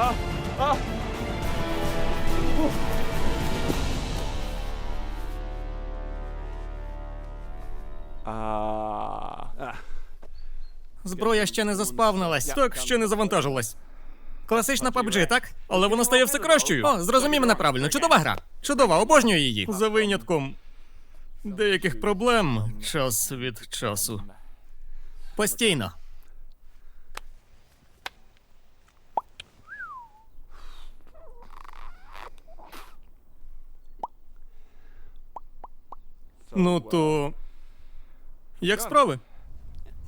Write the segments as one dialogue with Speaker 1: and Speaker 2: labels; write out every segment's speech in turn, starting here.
Speaker 1: А!
Speaker 2: Зброя ще не заспавнилась. Так, ще не завантажилась. Класична PUBG, так? Але вона стає все кращою. О, зрозумів мене правильно. Чудова гра. Чудова, обожнюю її. За винятком деяких проблем час від часу. Постійно. Ну то. Як справи?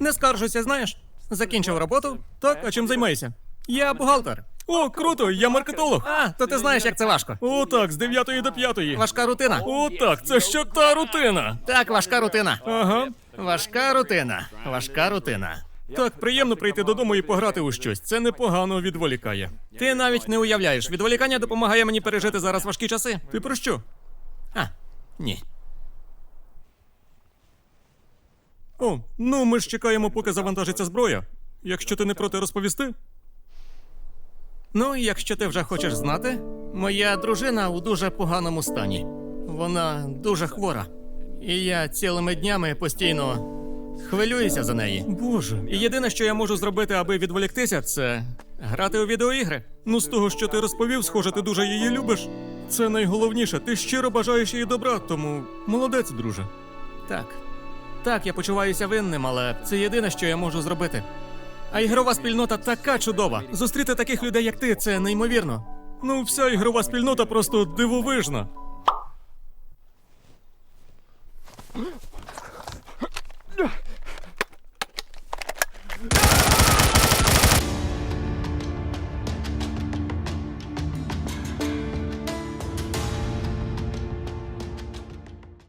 Speaker 2: Не скаржуся, знаєш. Закінчив роботу. Так, а чим займаєшся? Я бухгалтер. О, круто, я маркетолог. А, то ти знаєш, як це важко. О, так, з 9 до 5. Важка рутина. О, так, це що та рутина. Так, важка рутина. Ага. Важка рутина. Важка рутина. Так, приємно прийти додому і пограти у щось. Це непогано відволікає. Ти навіть не уявляєш, відволікання допомагає мені пережити зараз важкі часи. Ти про що? А, ні. Ну ми ж чекаємо, поки завантажиться зброя. Якщо ти не проти розповісти. Ну, якщо ти вже хочеш знати, моя дружина у дуже поганому стані. Вона дуже хвора. І я цілими днями постійно хвилююся за неї. Боже. І єдине, що я можу зробити, аби відволіктися, це грати у відеоігри. Ну, з того, що ти розповів, схоже, ти дуже її любиш. Це найголовніше. Ти щиро бажаєш їй добра, тому молодець, друже. Так. Так, я почуваюся винним, але це єдине, що я можу зробити. А ігрова спільнота така чудова. Зустріти таких людей, як ти, це неймовірно. Ну, вся ігрова спільнота просто дивовижна.